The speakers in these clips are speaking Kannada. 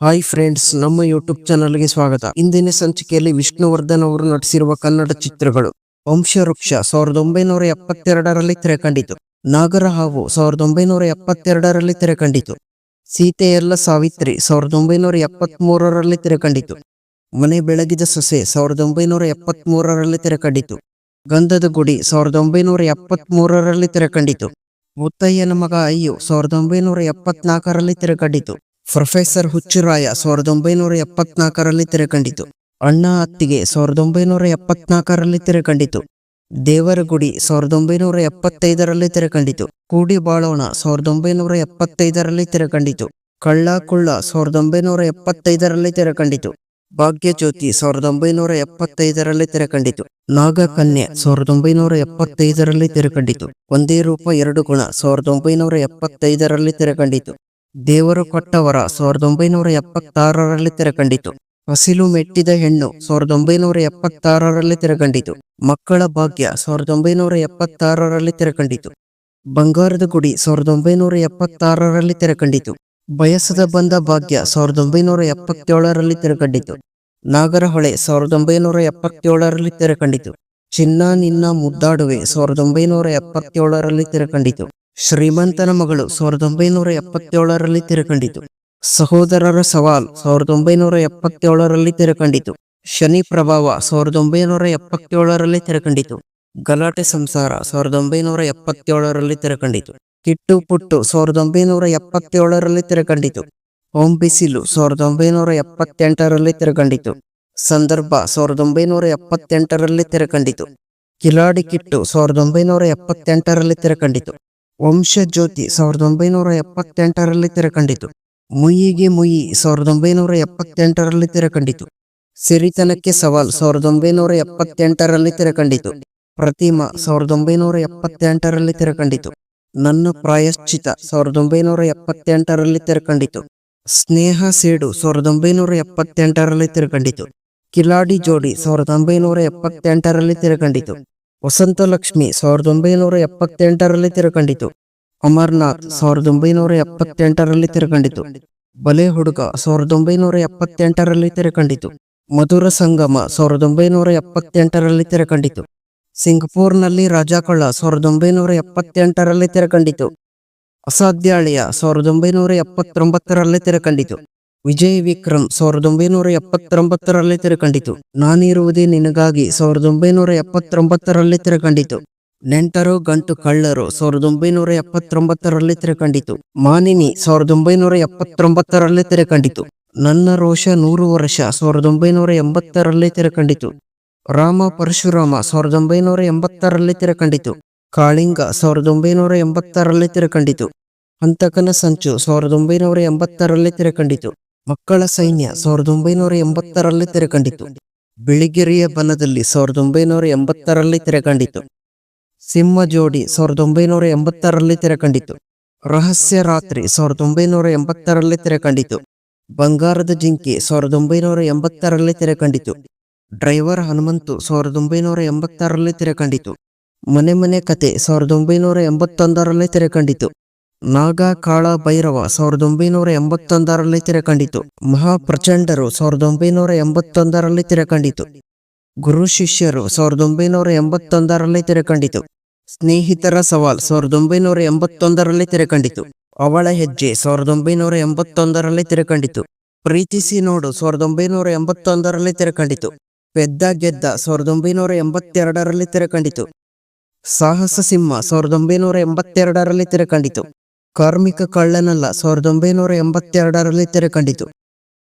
ಹಾಯ್ ಫ್ರೆಂಡ್ಸ್, ನಮ್ಮ ಯೂಟ್ಯೂಬ್ ಚಾನಲ್ಗೆ ಸ್ವಾಗತ. ಇಂದಿನ ಸಂಚಿಕೆಯಲ್ಲಿ ವಿಷ್ಣುವರ್ಧನ್ ಅವರು ನಟಿಸಿರುವ ಕನ್ನಡ ಚಿತ್ರಗಳು. ವಂಶವೃಕ್ಷ ಸಾವಿರದ ಒಂಬೈನೂರ ಎಪ್ಪತ್ತೆರಡರಲ್ಲಿ ತೆರೆಕಂಡಿತು. ನಾಗರ ಹಾವು ಸಾವಿರದ ಒಂಬೈನೂರ ಎಪ್ಪತ್ತೆರಡರಲ್ಲಿ ತೆರೆಕಂಡಿತು. ಸೀತೆಯಲ್ಲ ಸಾವಿತ್ರಿ ಸಾವಿರದ ಒಂಬೈನೂರ ಎಪ್ಪತ್ಮೂರರಲ್ಲಿ ತೆರೆಕಂಡಿತು. ಮನೆ ಬೆಳಗಿದ ಸೊಸೆ ಸಾವಿರದ ಒಂಬೈನೂರ ಎಪ್ಪತ್ತ್ ಮೂರರಲ್ಲಿ ತೆರೆಕಂಡಿತು. ಗಂಧದ ಗುಡಿ ಸಾವಿರದ ಒಂಬೈನೂರ ಎಪ್ಪತ್ತ್ ಮೂರರಲ್ಲಿ ತೆರೆಕಂಡಿತು. ಮುತ್ತಯ್ಯನ ಮಗ ಅಯ್ಯು ಸಾವಿರದ ಒಂಬೈನೂರ ಎಪ್ಪತ್ನಾಲ್ಕರಲ್ಲಿ ತೆರೆಕಂಡಿತು. ಪ್ರೊಫೆಸರ್ ಹುಚ್ಚುರಾಯ ಸಾವಿರದ ಒಂಬೈನೂರ ಎಪ್ಪತ್ನಾಲ್ಕರಲ್ಲಿ ತೆರೆಕಂಡಿತು. ಅಣ್ಣ ಅತ್ತಿಗೆ ಸಾವಿರದ ಒಂಬೈನೂರ ಎಪ್ಪತ್ನಾಲ್ಕರಲ್ಲಿ ತೆರೆಕಂಡಿತು. ದೇವರ ಗುಡಿ ಸಾವಿರದ ಒಂಬೈನೂರ ಎಪ್ಪತ್ತೈದರಲ್ಲಿ ತೆರೆಕಂಡಿತು. ಕೂಡಿ ಬಾಳೋಣ ಸಾವಿರದ ಒಂಬೈನೂರ ಎಪ್ಪತ್ತೈದರಲ್ಲಿ ತೆರೆಕಂಡಿತು. ಕಳ್ಳ ಕುಳ್ಳ ಸಾವಿರದ ಒಂಬೈನೂರ ಎಪ್ಪತ್ತೈದರಲ್ಲಿ ತೆರೆಕಂಡಿತು. ಭಾಗ್ಯಜ್ಯೋತಿ ಸಾವಿರದ ಒಂಬೈನೂರ ಎಪ್ಪತ್ತೈದರಲ್ಲಿ ತೆರೆಕಂಡಿತು. ನಾಗಕನ್ಯೆ ಸಾವಿರದ ಒಂಬೈನೂರ ಎಪ್ಪತ್ತೈದರಲ್ಲಿ ತೆರೆಕಂಡಿತು. ಒಂದೇ ರೂಪ ಎರಡು ಗುಣ ಸಾವಿರದ ಒಂಬೈನೂರ ಎಪ್ಪತ್ತೈದರಲ್ಲಿ ತೆರೆಕಂಡಿತು. ದೇವರು ಕೊಟ್ಟವರ ಸಾವಿರದ ಒಂಬೈನೂರ ಎಪ್ಪತ್ತಾರರಲ್ಲಿ ತೆರೆಕಂಡಿತು. ಹಸಿಲು ಮೆಟ್ಟಿದ ಹೆಣ್ಣು ಸಾವಿರದ ಒಂಬೈನೂರ ಎಪ್ಪತ್ತಾರರಲ್ಲಿ ತೆರೆಕಂಡಿತು. ಮಕ್ಕಳ ಭಾಗ್ಯ ಸಾವಿರದ ಒಂಬೈನೂರ ಎಪ್ಪತ್ತಾರರಲ್ಲಿ ತೆರೆಕಂಡಿತು. ಬಂಗಾರದ ಗುಡಿ ಸಾವಿರದ ಒಂಬೈನೂರ ಎಪ್ಪತ್ತಾರರಲ್ಲಿ ತೆರೆಕಂಡಿತು. ಬಯಸದ ಬಂದ ಭಾಗ್ಯ ಸಾವಿರದ ಒಂಬೈನೂರ ಎಪ್ಪತ್ತೇಳರಲ್ಲಿ ತೆರೆಕಂಡಿತು. ನಾಗರಹೊಳೆ ಸಾವಿರದ ಒಂಬೈನೂರ ಎಪ್ಪತ್ತೇಳರಲ್ಲಿ ತೆರೆಕಂಡಿತು. ಚಿನ್ನ ನಿನ್ನ ಮುದ್ದಾಡುವೆ ಸಾವಿರದ ಒಂಬೈನೂರ ಎಪ್ಪತ್ತೇಳರಲ್ಲಿ ತೆರೆಕಂಡಿತು. ಶ್ರೀಮಂತನ ಮಗಳು ಸಾವಿರದ ಒಂಬೈನೂರ ಎಪ್ಪತ್ತೇಳರಲ್ಲಿ ತೆರೆಕಂಡಿತು. ಸಹೋದರರ ಸವಾಲ್ ಸಾವಿರದ ಒಂಬೈನೂರ ಎಪ್ಪತ್ತೇಳರಲ್ಲಿ ತೆರೆಕಂಡಿತು. ಶನಿ ಪ್ರಭಾವ ಸಾವಿರದ ಒಂಬೈನೂರ ಎಪ್ಪತ್ತೇಳರಲ್ಲಿ ತೆರೆಕಂಡಿತು. ಗಲಾಟೆ ಸಂಸಾರ ಸಾವಿರದ ಒಂಬೈನೂರ ಎಪ್ಪತ್ತೇಳರಲ್ಲಿ ತೆರೆಕಂಡಿತು. ಕಿಟ್ಟು ಪುಟ್ಟು ಸಾವಿರದ ಒಂಬೈನೂರ ಎಪ್ಪತ್ತೇಳರಲ್ಲಿ ತೆರೆಕಂಡಿತು. ಓಂ ಬಿಸಿಲು ಸಾವಿರದ ಒಂಬೈನೂರ ಎಪ್ಪತ್ತೆಂಟರಲ್ಲಿ ತೆರೆಕಂಡಿತು. ಸಂದರ್ಭ ಸಾವಿರದ ಒಂಬೈನೂರ ಎಪ್ಪತ್ತೆಂಟರಲ್ಲಿ ತೆರೆಕಂಡಿತು. ಕಿಲಾಡಿ ಕಿಟ್ಟು ಸಾವಿರದ ಒಂಬೈನೂರ ಎಪ್ಪತ್ತೆಂಟರಲ್ಲಿ ತೆರೆಕಂಡಿತು. ವಂಶಜ್ಯೋತಿ ಸಾವಿರದ ಒಂಬೈನೂರ ಎಪ್ಪತ್ತೆಂಟರಲ್ಲಿ ತೆರೆಕಂಡಿತು. ಮುಯಿಗೆ ಮುಯಿ ಸಾವಿರದ ಒಂಬೈನೂರ ಎಪ್ಪತ್ತೆಂಟರಲ್ಲಿ ತೆರೆಕಂಡಿತು. ಸಿರಿತನಕ್ಕೆ ಸವಾಲ್ ಸಾವಿರದ ಒಂಬೈನೂರ ಎಪ್ಪತ್ತೆಂಟರಲ್ಲಿ ತೆರೆಕಂಡಿತು. ಪ್ರತಿಮಾ ಸಾವಿರದ ಒಂಬೈನೂರ ಎಪ್ಪತ್ತೆಂಟರಲ್ಲಿ ತೆರೆಕಂಡಿತು. ನನ್ನ ಪ್ರಾಯಶ್ಚಿತ ಸಾವಿರದ ಒಂಬೈನೂರ ಎಪ್ಪತ್ತೆಂಟರಲ್ಲಿ ತೆರೆಕಂಡಿತು. ಸ್ನೇಹ ಸೇಡು ಸಾವಿರದ ಒಂಬೈನೂರ ಎಪ್ಪತ್ತೆಂಟರಲ್ಲಿ ತೆರೆಕಂಡಿತು. ಕಿಲಾಡಿ ಜೋಡಿ ಸಾವಿರದ ಒಂಬೈನೂರ ಎಪ್ಪತ್ತೆಂಟರಲ್ಲಿ ತೆರೆಕಂಡಿತು. ವಸಂತಲಕ್ಷ್ಮಿ ಸಾವಿರದ ಒಂಬೈನೂರ ಎಪ್ಪತ್ತೆಂಟರಲ್ಲಿ ತೆರೆಕಂಡಿತು. ಅಮರ್ನಾಥ್ ಸಾವಿರದ ಒಂಬೈನೂರ ಎಪ್ಪತ್ತೆಂಟರಲ್ಲಿ ತೆರೆಕಂಡಿತು. ಬಲೆ ಹುಡುಗ ಸಾವಿರದ ಒಂಬೈನೂರ ಎಪ್ಪತ್ತೆಂಟರಲ್ಲಿ ತೆರೆಕಂಡಿತು. ಮಧುರ ಸಂಗಮ ಸಾವಿರದ ಒಂಬೈನೂರ ಎಪ್ಪತ್ತೆಂಟರಲ್ಲಿ ತೆರೆಕಂಡಿತು. ಸಿಂಗಪೂರ್ನಲ್ಲಿ ರಾಜಾಕಳ್ಳ ಸಾವಿರದ ಒಂಬೈನೂರ ಎಪ್ಪತ್ತೆಂಟರಲ್ಲಿ ತೆರೆಕಂಡಿತು. ಅಸಾಧ್ಯ ಅಳಿಯ ಸಾವಿರದ ಒಂಬೈನೂರ ಎಪ್ಪತ್ತೊಂಬತ್ತರಲ್ಲಿ ತೆರೆಕಂಡಿತು. ವಿಜಯ್ ವಿಕ್ರಮ್ ಸಾವಿರದ ಒಂಬೈನೂರ ಎಪ್ಪತ್ತೊಂಬತ್ತರಲ್ಲಿ ತೆರೆಕಂಡಿತು. ನಾನಿರುವುದೇ ನಿನಗಾಗಿ ಸಾವಿರದ ಒಂಬೈನೂರ ಎಪ್ಪತ್ತೊಂಬತ್ತರಲ್ಲಿ ತೆರೆಕಂಡಿತು. ನೆಂಟರು, ಗಂಟು, ಕಳ್ಳರು ಸಾವಿರದ ಒಂಬೈನೂರ ಎಪ್ಪತ್ತೊಂಬತ್ತರಲ್ಲಿ ತೆರೆಕಂಡಿತು. ಮಾನಿನಿ ಸಾವಿರದ ಒಂಬೈನೂರ ಎಪ್ಪತ್ತೊಂಬತ್ತರಲ್ಲಿ ತೆರೆಕಂಡಿತು. ನನ್ನ ರೋಷ ನೂರು ವರ್ಷ ಸಾವಿರದ ಒಂಬೈನೂರ ಎಂಬತ್ತರಲ್ಲಿ ತೆರೆಕಂಡಿತು. ರಾಮ ಪರಶುರಾಮ ಸಾವಿರದ ಒಂಬೈನೂರ ಎಂಬತ್ತರಲ್ಲಿ ತೆರೆಕಂಡಿತು. ಕಾಳಿಂಗ ಸಾವಿರದ ಒಂಬೈನೂರ ಎಂಬತ್ತರಲ್ಲಿ ತೆರೆಕಂಡಿತು. ಹಂತಕನ ಸಂಚು ಸಾವಿರದ ಒಂಬೈನೂರ ಎಂಬತ್ತರಲ್ಲಿ ತೆರೆಕಂಡಿತು. ಮಕ್ಕಳ ಸೈನ್ಯ ಸಾವಿರದ ಒಂಬೈನೂರ ಎಂಬತ್ತರಲ್ಲಿ ತೆರೆಕಂಡಿತು. ಬಿಳಿಗಿರಿಯ ಬಲದಲ್ಲಿ ಸಾವಿರದ ಒಂಬೈನೂರ ಎಂಬತ್ತರಲ್ಲಿ ತೆರೆಕಂಡಿತು. ಸಿಂಹ ಜೋಡಿ ಸಾವಿರದ ಒಂಬೈನೂರ ಎಂಬತ್ತರಲ್ಲಿ ತೆರೆಕಂಡಿತು. ರಹಸ್ಯ ರಾತ್ರಿ ಸಾವಿರದ ಒಂಬೈನೂರ ಎಂಬತ್ತರಲ್ಲಿ ತೆರೆಕಂಡಿತು. ಬಂಗಾರದ ಜಿಂಕೆ ಸಾವಿರದ ಒಂಬೈನೂರ ಎಂಬತ್ತರಲ್ಲಿ ತೆರೆಕಂಡಿತು. ಡ್ರೈವರ್ ಹನುಮಂತು ಸಾವಿರದ ಒಂಬೈನೂರ ಎಂಬತ್ತರಲ್ಲಿ ತೆರೆಕಂಡಿತು. ಮನೆ ಮನೆ ಕತೆ ಸಾವಿರದ ಒಂಬೈನೂರ ಎಂಬತ್ತೊಂದರಲ್ಲಿ ತೆರೆಕಂಡಿತು. ನಾಗ ಕಾಳ ಭೈರವ ಸಾವಿರದ ಒಂಬೈನೂರ ಎಂಬತ್ತೊಂದರಲ್ಲಿ ತೆರೆಕಂಡಿತು. ಮಹಾಪ್ರಚಂಡರು ಸಾವಿರದ ಒಂಬೈನೂರ ಎಂಬತ್ತೊಂದರಲ್ಲಿ ತೆರೆಕಂಡಿತು. ಗುರು ಶಿಷ್ಯರು ಸಾವಿರದ ಒಂಬೈನೂರ ಎಂಬತ್ತೊಂದರಲ್ಲಿ ತೆರೆಕಂಡಿತು. ಸ್ನೇಹಿತರ ಸವಾಲ್ ಸಾವಿರದ ಒಂಬೈನೂರ ಎಂಬತ್ತೊಂದರಲ್ಲಿ ತೆರೆಕಂಡಿತು. ಅವಳ ಹೆಜ್ಜೆ ಸಾವಿರದ ಒಂಬೈನೂರ ಎಂಬತ್ತೊಂದರಲ್ಲಿ ತೆರೆಕಂಡಿತು. ಪ್ರೀತಿಸಿ ನೋಡು ಸಾವಿರದ ಒಂಬೈನೂರ ಎಂಬತ್ತೊಂದರಲ್ಲಿ ತೆರೆಕಂಡಿತು. ಪೆದ್ದ ಗೆದ್ದ ಸಾವಿರದ ಒಂಬೈನೂರ ಎಂಬತ್ತೆರಡರಲ್ಲಿ ತೆರೆಕಂಡಿತು. ಸಾಹಸ ಸಿಂಹ ಸಾವಿರದ ಒಂಬೈನೂರ ಎಂಬತ್ತೆರಡರಲ್ಲಿ ತೆರೆಕಂಡಿತು. ಕಾರ್ಮಿಕ ಕಳ್ಳನಲ್ಲ. ಸಾವಿರದ ಒಂಬೈನೂರ ಎಂಬತ್ತೆರಡರಲ್ಲಿ ತೆರೆಕಂಡಿತು.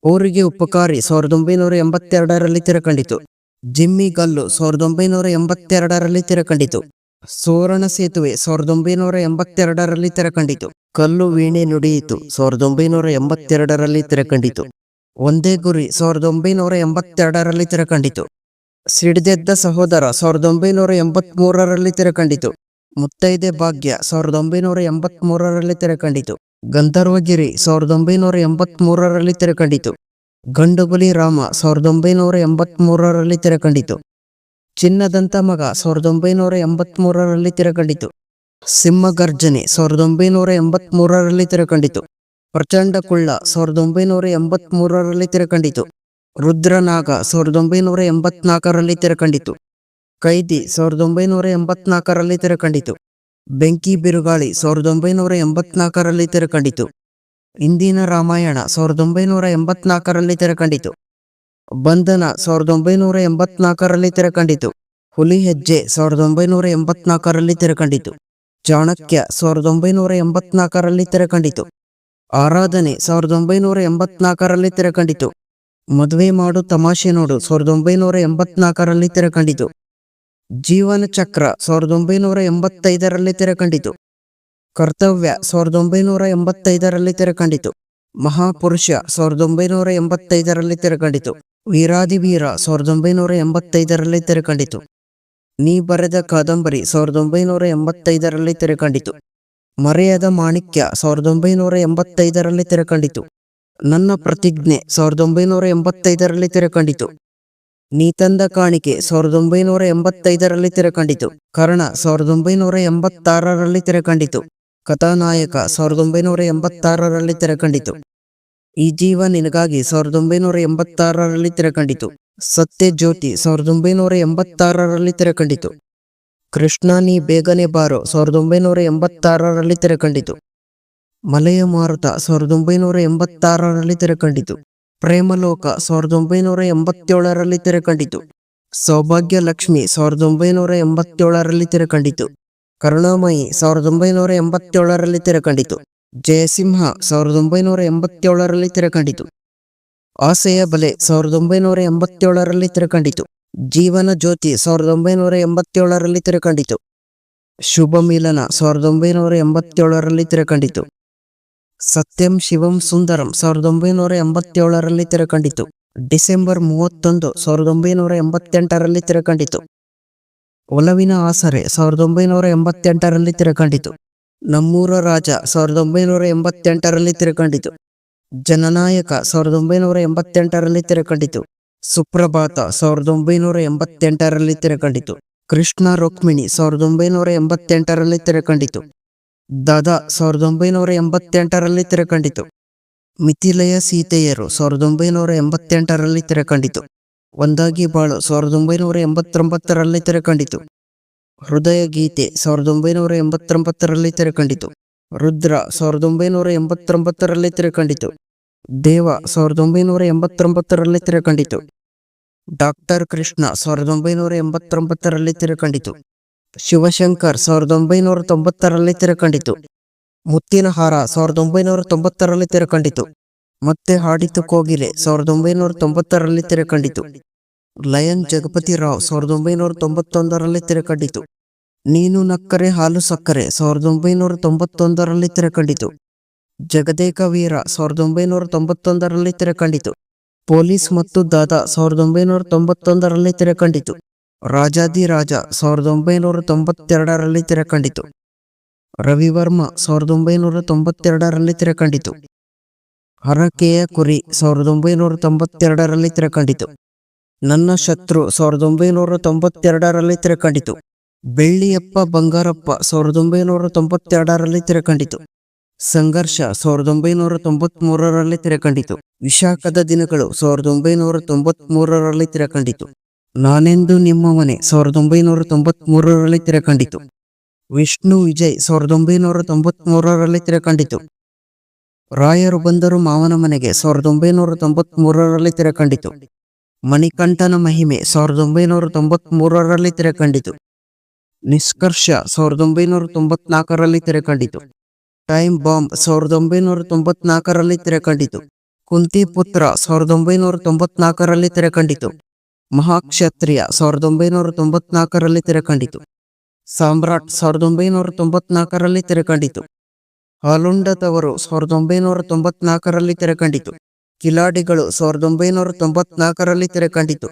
ಊರಿಗೆ ಉಪಕಾರಿ ಸಾವಿರದ ಒಂಬೈನೂರ ಎಂಬತ್ತೆರಡರಲ್ಲಿ ತೆರೆಕಂಡಿತು. ಜಿಮ್ಮಿ ಗಲ್ಲು ಸಾವಿರದ ಒಂಬೈನೂರ ಎಂಬತ್ತೆರಡರಲ್ಲಿ ತೆರೆಕಂಡಿತು. ಸುವರ್ಣ ಸೇತುವೆ ಸಾವಿರದ ಒಂಬೈನೂರ ಎಂಬತ್ತೆರಡರಲ್ಲಿ ತೆರೆಕಂಡಿತು. ಕಲ್ಲು ವೀಣೆ ನುಡಿಯಿತು ಸಾವಿರದ ಒಂಬೈನೂರ ಎಂಬತ್ತೆರಡರಲ್ಲಿ ತೆರೆಕಂಡಿತು. ಒಂದೇ ಗುರಿ ಸಾವಿರದ ಒಂಬೈನೂರ ಎಂಬತ್ತೆರಡರಲ್ಲಿ ತೆರೆಕಂಡಿತು. ಸಿಡಿದೆದ್ದ ಸಹೋದರ ಸಾವಿರದ ಒಂಬೈನೂರ ಎಂಬತ್ಮೂರರಲ್ಲಿ ತೆರೆಕಂಡಿತು. ಮುತ್ತೈದೆ ಭಾಗ್ಯ ಸಾವಿರದ ಒಂಬೈನೂರ ಎಂಬತ್ಮೂರರಲ್ಲಿ ತೆರೆಕಂಡಿತು. ಗಂಧರ್ವಗಿರಿ ಸಾವಿರದ ಒಂಬೈನೂರ ಎಂಬತ್ಮೂರರಲ್ಲಿ ತೆರೆಕಂಡಿತು. ಗಂಡುಬಲಿ ರಾಮ ಸಾವಿರದ ಒಂಬೈನೂರ ಎಂಬತ್ಮೂರರಲ್ಲಿ ತೆರೆಕಂಡಿತು. ಚಿನ್ನದಂತ ಮಗ ಸಾವಿರದ ಒಂಬೈನೂರ ಎಂಬತ್ಮೂರರಲ್ಲಿ ತೆರೆಕಂಡಿತು. ಸಿಂಹಗರ್ಜನೆ ಸಾವಿರದ ಒಂಬೈನೂರ ಎಂಬತ್ಮೂರರಲ್ಲಿ ತೆರೆಕಂಡಿತು. ಪ್ರಚಂಡ ಕುಳ್ಳ ಸಾವಿರದ ಒಂಬೈನೂರ ಎಂಬತ್ ಮೂರರಲ್ಲಿ ತೆರೆಕಂಡಿತು. ರುದ್ರನಾಗ ಸಾವಿರದ ಒಂಬೈನೂರ ಎಂಬತ್ನಾಲ್ಕರಲ್ಲಿ ತೆರೆಕಂಡಿತು. ಕೈದಿ ಸಾವಿರದ ಒಂಬೈನೂರ ಎಂಬತ್ನಾಲ್ಕರಲ್ಲಿ ತೆರೆಕಂಡಿತು. ಬೆಂಕಿ ಬಿರುಗಾಳಿ ಸಾವಿರದ ಒಂಬೈನೂರ ಎಂಬತ್ನಾಲ್ಕರಲ್ಲಿ ತೆರೆಕಂಡಿತು. ಇಂದಿನ ರಾಮಾಯಣ ಸಾವಿರದ ಒಂಬೈನೂರ ಎಂಬತ್ನಾಲ್ಕರಲ್ಲಿ ತೆರೆಕಂಡಿತು. ಬಂಧನ ಸಾವಿರದ ಒಂಬೈನೂರ ಎಂಬತ್ನಾಲ್ಕರಲ್ಲಿ ತೆರೆಕಂಡಿತು. ಹುಲಿ ಹೆಜ್ಜೆ ಸಾವಿರದ ಒಂಬೈನೂರ ಎಂಬತ್ನಾಲ್ಕರಲ್ಲಿ ತೆರೆಕಂಡಿತು. ಚಾಣಕ್ಯ ಸಾವಿರದ ಒಂಬೈನೂರ ಎಂಬತ್ನಾಲ್ಕರಲ್ಲಿ ತೆರೆಕಂಡಿತು. ಆರಾಧನೆ ಸಾವಿರದ ಒಂಬೈನೂರ ಎಂಬತ್ನಾಲ್ಕರಲ್ಲಿ ತೆರೆಕಂಡಿತು. ಮದುವೆ ಮಾಡು ತಮಾಷೆ ನೋಡು ಸಾವಿರದ ಒಂಬೈನೂರ ಎಂಬತ್ನಾಲ್ಕರಲ್ಲಿ ತೆರೆಕಂಡಿತು. ಜೀವನ ಚಕ್ರ ಸಾವಿರದ ಒಂಬೈನೂರ ಎಂಬತ್ತೈದರಲ್ಲಿ ತೆರೆಕಂಡಿತು. ಕರ್ತವ್ಯ ಸಾವಿರದ ಒಂಬೈನೂರ ಎಂಬತ್ತೈದರಲ್ಲಿ ತೆರೆಕಂಡಿತು. ಮಹಾಪುರುಷ ಸಾವಿರದ ಒಂಬೈನೂರ ಎಂಬತ್ತೈದರಲ್ಲಿ ತೆರೆಕಂಡಿತು. ವೀರಾದಿ ವೀರ ಸಾವಿರದ ಒಂಬೈನೂರ ಎಂಬತ್ತೈದರಲ್ಲಿ ತೆರೆಕಂಡಿತು. ನೀ ಬರೆದ ಕಾದಂಬರಿ ಸಾವಿರದ ಒಂಬೈನೂರ ಎಂಬತ್ತೈದರಲ್ಲಿ ತೆರೆಕಂಡಿತು. ಮರೆಯದ ಮಾಣಿಕ್ಯ ಸಾವಿರದ ಒಂಬೈನೂರ ಎಂಬತ್ತೈದರಲ್ಲಿ ತೆರೆಕಂಡಿತು. ನನ್ನ ಪ್ರತಿಜ್ಞೆ ಸಾವಿರದ ಒಂಬೈನೂರ ಎಂಬತ್ತೈದರಲ್ಲಿ ತೆರೆಕಂಡಿತು. ನೀ ತಂದ ಕಾಣಿಕೆ ಸಾವಿರದ ಒಂಬೈನೂರ ಎಂಬತ್ತೈದರಲ್ಲಿ ತೆರೆಕಂಡಿತು. ಕರ್ಣ ಸಾವಿರದ ಒಂಬೈನೂರ ಎಂಬತ್ತಾರರಲ್ಲಿ ತೆರೆಕಂಡಿತು. ಕಥಾನಾಯಕ ಸಾವಿರದ ಒಂಬೈನೂರ ಎಂಬತ್ತಾರರಲ್ಲಿ ತೆರೆಕಂಡಿತು. ಈ ಜೀವ ನಿನಗಾಗಿ ಸಾವಿರದ ಒಂಬೈನೂರ ಎಂಬತ್ತಾರರಲ್ಲಿ ತೆರೆಕಂಡಿತು. ಸತ್ಯ ಜ್ಯೋತಿ ಸಾವಿರದ ಒಂಬೈನೂರ ಎಂಬತ್ತಾರರಲ್ಲಿ ತೆರೆಕಂಡಿತು. ಕೃಷ್ಣ ನೀ ಬೇಗನೆ ಬಾರೋ ಸಾವಿರದ ಒಂಬೈನೂರ ಎಂಬತ್ತಾರರಲ್ಲಿ ತೆರೆಕಂಡಿತು. ಮಲೆಯ ಮಾರುತ ಸಾವಿರದ ಒಂಬೈನೂರ ಎಂಬತ್ತಾರರಲ್ಲಿ ತೆರೆಕಂಡಿತು. ಪ್ರೇಮಲೋಕ ಸಾವಿರದ ಒಂಬೈನೂರ ಎಂಬತ್ತೇಳರಲ್ಲಿ ತೆರೆಕಂಡಿತು. ಸೌಭಾಗ್ಯ ಲಕ್ಷ್ಮಿ ಸಾವಿರದ ಒಂಬೈನೂರ ಎಂಬತ್ತೇಳರಲ್ಲಿ ತೆರೆಕಂಡಿತು. ಕರುಣಾಮಯಿ ಸಾವಿರದ ಒಂಬೈನೂರ ಎಂಬತ್ತೇಳರಲ್ಲಿ ತೆರೆಕಂಡಿತು. ಜಯಸಿಂಹ ಸಾವಿರದ ಒಂಬೈನೂರ ಎಂಬತ್ತೇಳರಲ್ಲಿ ತೆರೆಕಂಡಿತು. ಆಸೆಯ ಬಲೆ ಸಾವಿರದ ಒಂಬೈನೂರ ಎಂಬತ್ತೇಳರಲ್ಲಿ ತೆರೆಕಂಡಿತು. ಜೀವನ ಜ್ಯೋತಿ ಸಾವಿರದ ಒಂಬೈನೂರ ಎಂಬತ್ತೇಳರಲ್ಲಿ ತೆರೆಕಂಡಿತು. ಶುಭ ಮಿಲನ ಸಾವಿರದ ಒಂಬೈನೂರ ಎಂಬತ್ತೇಳರಲ್ಲಿ ತೆರೆಕಂಡಿತು. ಸತ್ಯಂ ಶಿವಂ ಸುಂದರಂ ಸಾವಿರದ ಒಂಬೈನೂರ ಎಂಬತ್ತೇಳರಲ್ಲಿ ತೆರೆಕಂಡಿತು. ಡಿಸೆಂಬರ್ ಮೂವತ್ತೊಂದು ಸಾವಿರದ ಒಂಬೈನೂರ ಎಂಬತ್ತೆಂಟರಲ್ಲಿ ತೆರೆಕಂಡಿತು. ಒಲವಿನ ಆಸರೆ ಸಾವಿರದ ಒಂಬೈನೂರ ಎಂಬತ್ತೆಂಟರಲ್ಲಿ ತೆರೆಕಂಡಿತು. ನಮ್ಮೂರ ರಾಜ ಸಾವಿರದ ಒಂಬೈನೂರ ಎಂಬತ್ತೆಂಟರಲ್ಲಿ ತೆರೆಕಂಡಿತು. ಜನನಾಯಕ ಸಾವಿರದ ಒಂಬೈನೂರ ಎಂಬತ್ತೆಂಟರಲ್ಲಿ ತೆರೆಕಂಡಿತು. ಸುಪ್ರಭಾತ ಸಾವಿರದ ಒಂಬೈನೂರ ಎಂಬತ್ತೆಂಟರಲ್ಲಿ ತೆರೆಕಂಡಿತು. ಕೃಷ್ಣ ರುಕ್ಮಿಣಿ ಸಾವಿರದ ಒಂಬೈನೂರ ಎಂಬತ್ತೆಂಟರಲ್ಲಿ ತೆರೆಕಂಡಿತು. ದಾದಾ ಸಾವಿರದ ಒಂಬೈನೂರ ಎಂಬತ್ತೆಂಟರಲ್ಲಿ ತೆರೆಕಂಡಿತು. ಮಿಥಿಲೆಯ ಸೀತೆಯರು ಸಾವಿರದ ಒಂಬೈನೂರ ಎಂಬತ್ತೆಂಟರಲ್ಲಿ ತೆರೆಕಂಡಿತು. ಒಂದಾಗಿ ಬಾಳು ಸಾವಿರದ ಒಂಬೈನೂರ ಎಂಬತ್ತೊಂಬತ್ತರಲ್ಲಿ ತೆರೆಕಂಡಿತು. ಹೃದಯ ಗೀತೆ ಸಾವಿರದ ಒಂಬೈನೂರ ಎಂಬತ್ತೊಂಬತ್ತರಲ್ಲಿ ತೆರೆಕಂಡಿತು. ರುದ್ರ ಸಾವಿರದ ಒಂಬೈನೂರ ಎಂಬತ್ತೊಂಬತ್ತರಲ್ಲಿ ತೆರೆಕಂಡಿತು. ದೇವ ಸಾವಿರದ ಒಂಬೈನೂರ ಎಂಬತ್ತೊಂಬತ್ತರಲ್ಲಿ ತೆರೆಕಂಡಿತು. ಡಾಕ್ಟರ್ ಕೃಷ್ಣ ಸಾವಿರದ ಒಂಬೈನೂರ ಎಂಬತ್ತೊಂಬತ್ತರಲ್ಲಿ ತೆರೆಕಂಡಿತು. ಶಿವಶಂಕರ್ ಸಾವಿರದ ಒಂಬೈನೂರ ತೊಂಬತ್ತರಲ್ಲಿ ತೆರೆಕಂಡಿತು. ಮುತ್ತಿನ ಹಾರ ಸಾವಿರದ ಒಂಬೈನೂರ ತೊಂಬತ್ತರಲ್ಲಿ ತೆರೆಕಂಡಿತು. ಮತ್ತೆ ಹಾಡಿತು ಕೋಗಿಲೆ ಸಾವಿರದ ಒಂಬೈನೂರ ತೊಂಬತ್ತರಲ್ಲಿ ತೆರೆಕಂಡಿತು. ಲಯನ್ ಜಗಪತಿ ರಾವ್ ಸಾವಿರದ ಒಂಬೈನೂರ ತೊಂಬತ್ತೊಂದರಲ್ಲಿ ತೆರೆಕಂಡಿತು. ನೀನು ನಕ್ಕರೆ ಹಾಲು ಸಕ್ಕರೆ ಸಾವಿರದ ಒಂಬೈನೂರ ತೊಂಬತ್ತೊಂದರಲ್ಲಿ ತೆರೆಕಂಡಿತು. ಜಗದೇಕ ವೀರ ಸಾವಿರದ ಒಂಬೈನೂರ ತೊಂಬತ್ತೊಂದರಲ್ಲಿ ತೆರೆಕಂಡಿತು. ಪೊಲೀಸ್ ಮತ್ತು ದಾದಾ ಸಾವಿರದ ಒಂಬೈನೂರ ತೊಂಬತ್ತೊಂದರಲ್ಲಿ ತೆರೆಕಂಡಿತು. ರಾಜಾದಿ ರಾಜ ಸಾವಿರದ ಒಂಬೈನೂರ ತೊಂಬತ್ತೆರಡರಲ್ಲಿ ತೆರೆಕಂಡಿತು. ರವಿವರ್ಮ ಸಾವಿರದ ಒಂಬೈನೂರ ತೊಂಬತ್ತೆರಡರಲ್ಲಿ ತೆರೆಕಂಡಿತು. ಹರಕೆಯ ಕುರಿ ಸಾವಿರದ ಒಂಬೈನೂರ ತೊಂಬತ್ತೆರಡರಲ್ಲಿ ತೆರೆಕಂಡಿತು. ನನ್ನ ಶತ್ರು ಸಾವಿರದ ಒಂಬೈನೂರ ತೊಂಬತ್ತೆರಡರಲ್ಲಿ ತೆರೆಕಂಡಿತು. ಬೆಳ್ಳಿಯಪ್ಪ ಬಂಗಾರಪ್ಪ ಸಾವಿರದ ಒಂಬೈನೂರ ತೊಂಬತ್ತೆರಡರಲ್ಲಿ ತೆರೆಕಂಡಿತು. ಸಂಘರ್ಷ ಸಾವಿರದ ಒಂಬೈನೂರ ತೊಂಬತ್ಮೂರರಲ್ಲಿ ತೆರೆಕಂಡಿತು. ವಿಶಾಖದ ದಿನಗಳು ಸಾವಿರದ ಒಂಬೈನೂರ ತೊಂಬತ್ಮೂರರಲ್ಲಿ ತೆರೆಕಂಡಿತು. ನಾನೆಂದು ನಿಮ್ಮ ಮನೆ ಸಾವಿರದ ಒಂಬೈನೂರ ತೊಂಬತ್ಮೂರರಲ್ಲಿ ತೆರೆಕಂಡಿತು. ವಿಷ್ಣು ವಿಜಯ್ ಸಾವಿರದ ಒಂಬೈನೂರ ತೊಂಬತ್ಮೂರರಲ್ಲಿ ತೆರೆಕಂಡಿತು. ರಾಯರು ಬಂದರು ಮಾವನ ಮನೆಗೆ ಸಾವಿರದ ಒಂಬೈನೂರ ತೊಂಬತ್ಮೂರರಲ್ಲಿ ತೆರೆಕಂಡಿತು. ಮಣಿಕಂಠನ ಮಹಿಮೆ ಸಾವಿರದ ಒಂಬೈನೂರ ತೊಂಬತ್ಮೂರರಲ್ಲಿ ತೆರೆಕಂಡಿತು. ನಿಷ್ಕರ್ಷ ಸಾವಿರದ ಒಂಬೈನೂರ ತೊಂಬತ್ನಾಲ್ಕರಲ್ಲಿ ತೆರೆಕಂಡಿತು. ಟೈಮ್ ಬಾಂಬ್ ಸಾವಿರದ ಒಂಬೈನೂರ ತೊಂಬತ್ನಾಲ್ಕರಲ್ಲಿ ತೆರೆಕಂಡಿತು. ಕುಂತಿ ಪುತ್ರ ಸಾವಿರದ ಒಂಬೈನೂರ ತೊಂಬತ್ನಾಲ್ಕರಲ್ಲಿ ತೆರೆಕಂಡಿತು. ಮಹಾಕ್ಷತ್ರಿಯ ಸಾವಿರದ ಒಂಬೈನೂರ ತೊಂಬತ್ನಾಲ್ಕರಲ್ಲಿ ತೆರೆಕಂಡಿತು. ಸಾಮ್ರಾಟ್ ಸಾವಿರದ ಒಂಬೈನೂರ ತೊಂಬತ್ನಾಲ್ಕರಲ್ಲಿ ತೆರೆಕಂಡಿತು. ಹಾಲುಂಡದವರು ಸಾವಿರದ ಒಂಬೈನೂರ ತೊಂಬತ್ನಾಲ್ಕರಲ್ಲಿ ತೆರೆಕಂಡಿತು. ಕಿಲಾಡಿಗಳು ಸಾವಿರದ ಒಂಬೈನೂರ ತೊಂಬತ್ನಾಲ್ಕರಲ್ಲಿ ತೆರೆಕಂಡಿತು.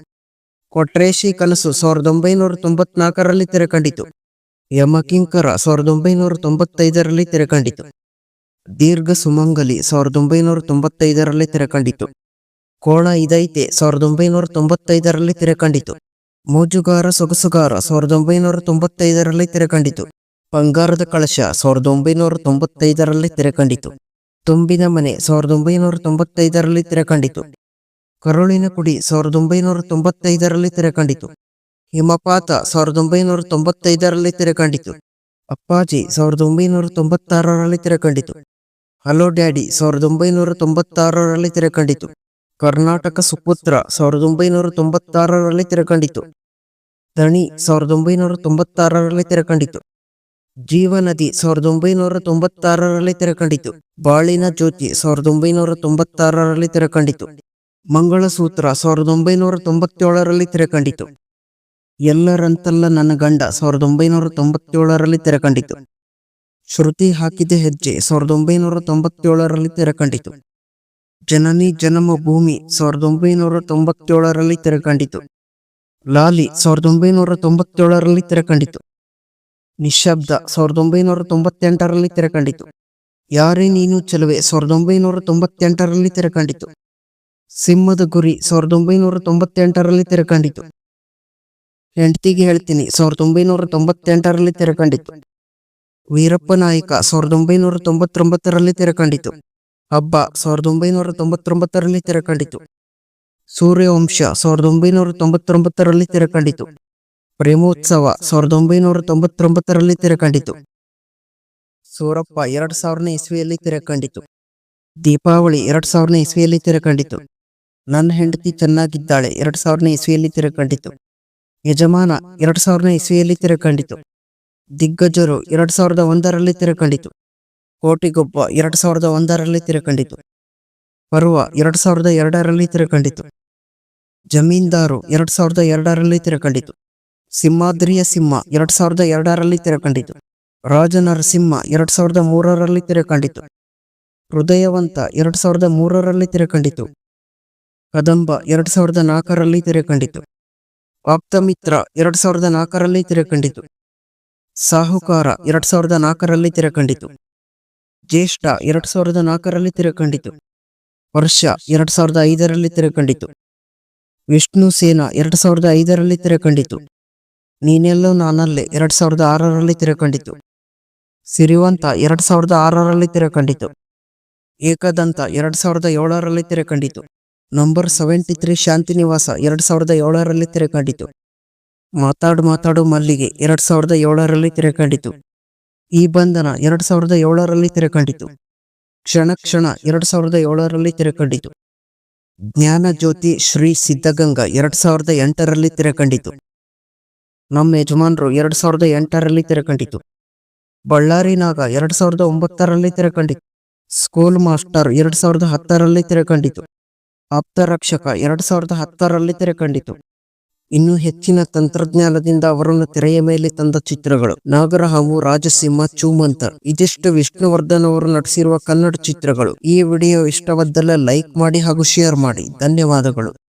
ಕೊಟ್ರೇಶಿ ಕನಸು ಸಾವಿರದ ಒಂಬೈನೂರ ತೊಂಬತ್ನಾಲ್ಕರಲ್ಲಿ ತೆರೆಕಂಡಿತು. ಯಮಕಿಂಕರ ಸಾವಿರದ ಒಂಬೈನೂರ ತೊಂಬತ್ತೈದರಲ್ಲಿ ತೆರೆಕಂಡಿತು. ದೀರ್ಘ ಸುಮಂಗಲಿ ಸಾವಿರದ ಒಂಬೈನೂರ ತೊಂಬತ್ತೈದರಲ್ಲಿ ತೆರೆಕಂಡಿತು. ಕೋಣ ಇದೈತೆ. ಸಾವಿರದ ಒಂಬೈನೂರ ತೊಂಬತ್ತೈದರಲ್ಲಿ ತೆರೆಕಂಡಿತು. ಮೋಜುಗಾರ ಸೊಗಸುಗಾರ ಸಾವಿರದ ಒಂಬೈನೂರ ತೊಂಬತ್ತೈದರಲ್ಲಿ ತೆರೆಕಂಡಿತು. ಬಂಗಾರದ ಕಳಶ ಸಾವಿರದ ಒಂಬೈನೂರ ತೊಂಬತ್ತೈದರಲ್ಲಿ ತೆರೆಕಂಡಿತು. ತುಂಬಿದ ಮನೆ ಸಾವಿರದ ಒಂಬೈನೂರ ತೊಂಬತ್ತೈದರಲ್ಲಿ ತೆರೆಕಂಡಿತು. ಕರುಳಿನ ಕುಡಿ ಸಾವಿರದ ಒಂಬೈನೂರ ತೊಂಬತ್ತೈದರಲ್ಲಿ ತೆರೆಕಂಡಿತು. ಹಿಮಪಾತ ಸಾವಿರದ ಒಂಬೈನೂರ ತೊಂಬತ್ತೈದರಲ್ಲಿ ತೆರೆಕಂಡಿತು. ಅಪ್ಪಾಜಿ ಸಾವಿರದ ಒಂಬೈನೂರ ತೊಂಬತ್ತಾರರಲ್ಲಿ ತೆರೆಕಂಡಿತು. ಹಲೋ ಡ್ಯಾಡಿ ಸಾವಿರದ ಒಂಬೈನೂರ ತೊಂಬತ್ತಾರರಲ್ಲಿ ತೆರೆಕಂಡಿತು. ಕರ್ನಾಟಕ ಸುಪುತ್ರ ಸಾವಿರದ ಒಂಬೈನೂರ ತೊಂಬತ್ತಾರರಲ್ಲಿ ತೆರೆಕಂಡಿತು. ದಣಿ ಸಾವಿರದ ಒಂಬೈನೂರ ತೊಂಬತ್ತಾರರಲ್ಲಿ ತೆರೆಕಂಡಿತು. ಜೀವನದಿ ಸಾವಿರದ ಒಂಬೈನೂರ ತೊಂಬತ್ತಾರರಲ್ಲಿ ತೆರೆಕಂಡಿತು. ಬಾಳಿನ ಜ್ಯೋತಿ ಸಾವಿರದ ಒಂಬೈನೂರ ತೊಂಬತ್ತಾರರಲ್ಲಿ ತೆರೆಕಂಡಿತು. ಮಂಗಳಸೂತ್ರ ಸಾವಿರದ ಒಂಬೈನೂರ ತೊಂಬತ್ತೇಳರಲ್ಲಿ ತೆರೆಕಂಡಿತು. ಎಲ್ಲರಂತಲ್ಲ ನನ್ನ ಗಂಡ ಸಾವಿರದ ಒಂಬೈನೂರ ತೊಂಬತ್ತೇಳರಲ್ಲಿ ತೆರೆಕಂಡಿತು. ಶ್ರುತಿ ಹಾಕಿದ ಹೆಜ್ಜೆ ಸಾವಿರದ ಒಂಬೈನೂರ ತೊಂಬತ್ತೇಳರಲ್ಲಿ ತೆರೆಕಂಡಿತು. ಜನನಿ ಜನ್ಮ ಭೂಮಿ ಸಾವಿರದ ಒಂಬೈನೂರ ತೊಂಬತ್ತೇಳರಲ್ಲಿ ತೆರೆಕಂಡಿತು. ಲಾಲಿ ಸಾವಿರದ ಒಂಬೈನೂರ ತೊಂಬತ್ತೇಳರಲ್ಲಿ ತೆರೆಕಂಡಿತು. ನಿಶಬ್ದ ಸಾವಿರದ ಒಂಬೈನೂರ ತೊಂಬತ್ತೆಂಟರಲ್ಲಿ ತೆರೆಕಂಡಿತು. ಯಾರೇ ನೀನು ಚೆಲುವೆ ಸಾವಿರದ ಒಂಬೈನೂರ ತೊಂಬತ್ತೆಂಟರಲ್ಲಿ ತೆರೆಕಂಡಿತು. ಸಿಂಹದ ಗುರಿ ಸಾವಿರದ ಒಂಬೈನೂರ ತೊಂಬತ್ತೆಂಟರಲ್ಲಿ ತೆರೆಕಂಡಿತು. ಹೆಂಡತಿಗೆ ಹೇಳ್ತೀನಿ ಸಾವಿರದ ಒಂಬೈನೂರ ತೊಂಬತ್ತೆಂಟರಲ್ಲಿ ತೆರೆಕಂಡಿತು. ವೀರಪ್ಪ ನಾಯಕ ಸಾವಿರದ ಒಂಬೈನೂರ ತೊಂಬತ್ತೊಂಬತ್ತರಲ್ಲಿ ತೆರೆಕಂಡಿತು. ಹಬ್ಬ ಸಾವಿರದ ಒಂಬೈನೂರ ತೊಂಬತ್ತೊಂಬತ್ತರಲ್ಲಿ ತೆರೆಕಂಡಿತು. ಸೂರ್ಯವಂಶ ಸಾವಿರದ ಒಂಬೈನೂರ ತೊಂಬತ್ತೊಂಬತ್ತರಲ್ಲಿ ತೆರೆಕಂಡಿತು. ಪ್ರೇಮೋತ್ಸವ ಸಾವಿರದ ಒಂಬೈನೂರ ತೊಂಬತ್ತೊಂಬತ್ತರಲ್ಲಿ ತೆರೆಕಂಡಿತು. ಸೂರಪ್ಪ ಎರಡ್ ಸಾವಿರನೇ ಇಸ್ವಿಯಲ್ಲಿ ತೆರೆಕಂಡಿತು. ದೀಪಾವಳಿ ಎರಡ್ ಸಾವಿರನೇ ಇಸ್ವಿಯಲ್ಲಿ ತೆರೆಕಂಡಿತು. ನನ್ನ ಹೆಂಡತಿ ಚೆನ್ನಾಗಿದ್ದಾಳೆ ಎರಡ್ ಸಾವಿರನೇ ಇಸ್ವಿಯಲ್ಲಿ ತೆರೆಕಂಡಿತು. ಯಜಮಾನ ಎರಡ್ ಸಾವಿರನೇ ಇಸ್ವಿಯಲ್ಲಿ ತೆರೆಕಂಡಿತು. ದಿಗ್ಗಜರು ಎರಡ್ ಸಾವಿರದ ಒಂದರಲ್ಲಿ ತೆರೆಕಂಡಿತು. ಕೋಟಿಗೊಬ್ಬ ಎರಡ್ ಸಾವಿರದ ಒಂದರಲ್ಲಿ ತಿರುಕಂಡಿತು. ಪರ್ವ ಎರಡ್ ಸಾವಿರದ ಎರಡರಲ್ಲಿ ತಿರುಕಂಡಿತು. ಜಮೀನ್ದಾರು ಎರಡ್ ಸಾವಿರದ ಎರಡರಲ್ಲಿ ತಿರುಕಂಡಿತು. ಸಿಂಹಾದ್ರಿಯ ಸಿಂಹ ಎರಡ್ ಸಾವಿರದ ಎರಡರಲ್ಲಿ ತೆರೆಕಂಡಿತು. ರಾಜನರಸಿಂಹ ಎರಡ್ ಸಾವಿರದ ಮೂರರಲ್ಲಿ ತಿರುಕಂಡಿತು. ಹೃದಯವಂತ ಎರಡ್ ಸಾವಿರದ ಮೂರರಲ್ಲಿ ತಿರುಕಂಡಿತು. ಕದಂಬ ಎರಡ್ ಸಾವಿರದ ನಾಲ್ಕರಲ್ಲಿ ತೆರೆಕಂಡಿತು. ಆಪ್ತಮಿತ್ರ ಎರಡ್ ಸಾವಿರದ ನಾಲ್ಕರಲ್ಲಿ ತಿರುಕಂಡಿತು. ಸಾಹುಕಾರ ಎರಡ್ ಸಾವಿರದ ನಾಲ್ಕರಲ್ಲಿ ತೆರೆಕಂಡಿತು. ಜ್ಯೇಷ್ಠ ಎರಡು ಸಾವಿರದ ನಾಲ್ಕರಲ್ಲಿ ತೆರೆಕಂಡಿತು ವರ್ಷ ಎರಡು ಸಾವಿರದ ಐದರಲ್ಲಿ ತೆರೆಕಂಡಿತು ವಿಷ್ಣು ಸೇನಾ ಎರಡು ಸಾವಿರದ ಐದರಲ್ಲಿ ತೆರೆಕಂಡಿತು ನೀನೆಲ್ಲೋ ನಾನಲ್ಲೇ ಎರಡು ಸಾವಿರದ ಆರರಲ್ಲಿ ತೆರೆಕಂಡಿತು ಸಿರಿವಂತ ಎರಡು ಸಾವಿರದ ಆರರಲ್ಲಿ ತೆರೆಕಂಡಿತು ಏಕದಂತ ಎರಡು ಸಾವಿರದ ಏಳರಲ್ಲಿ ತೆರೆಕಂಡಿತು ನಂಬರ್ ಸೆವೆಂಟಿ ತ್ರೀ ಶಾಂತಿನಿವಾಸ ಎರಡು ಸಾವಿರದ ಏಳರಲ್ಲಿ ತೆರೆಕಂಡಿತು ಮಾತಾಡು ಮಾತಾಡು ಮಲ್ಲಿಗೆ ಎರಡು ಸಾವಿರದ ಏಳರಲ್ಲಿ ತೆರೆಕಂಡಿತು ಈ ಬಂಧನ ಎರಡ್ ಸಾವಿರದ ಏಳರಲ್ಲಿ ತೆರೆಕಂಡಿತು. ಕ್ಷಣ ಕ್ಷಣ ಎರಡ್ ಸಾವಿರದ ಏಳರಲ್ಲಿ ತೆರೆಕಂಡಿತು. ಜ್ಞಾನ ಜ್ಯೋತಿ ಶ್ರೀ ಸಿದ್ಧಗಂಗಾ ಎರಡ್ ಸಾವಿರದ ಎಂಟರಲ್ಲಿ ತೆರೆಕಂಡಿತು. ನಮ್ಮ ಯಜಮಾನ್ರು ಎರಡ್ ಸಾವಿರದ ಎಂಟರಲ್ಲಿ ತೆರೆಕಂಡಿತು. ಬಳ್ಳಾರಿ ನಾಗ ಎರಡ್ ಸಾವಿರದ ಒಂಬತ್ತರಲ್ಲಿ ತೆರೆಕಂಡಿತು. ಸ್ಕೂಲ್ ಮಾಸ್ಟರ್ ಎರಡ್ ಸಾವಿರದ ಹತ್ತರಲ್ಲಿ ತೆರೆಕಂಡಿತು. ಆಪ್ತ ರಕ್ಷಕ ಎರಡ್ ಸಾವಿರದ ಹತ್ತರಲ್ಲಿ ತೆರೆಕಂಡಿತು. ಇನ್ನು ಹೆಚ್ಚಿನ ತಂತ್ರಜ್ಞಾನದಿಂದ ಅವರನ್ನು ತೆರೆಯ ಮೇಲೆ ತಂದ ಚಿತ್ರಗಳು. ನಾಗರ ಹಾಗೂ ರಾಜಸಿಂಹ ಚೂಮಂತ ಇದಿಷ್ಟು ವಿಷ್ಣುವರ್ಧನ್ ಅವರು ನಟಿಸಿರುವ ಕನ್ನಡ ಚಿತ್ರಗಳು. ಈ ವಿಡಿಯೋ ಇಷ್ಟವಾದಲ್ಲಿ ಲೈಕ್ ಮಾಡಿ ಹಾಗೂ ಶೇರ್ ಮಾಡಿ. ಧನ್ಯವಾದಗಳು.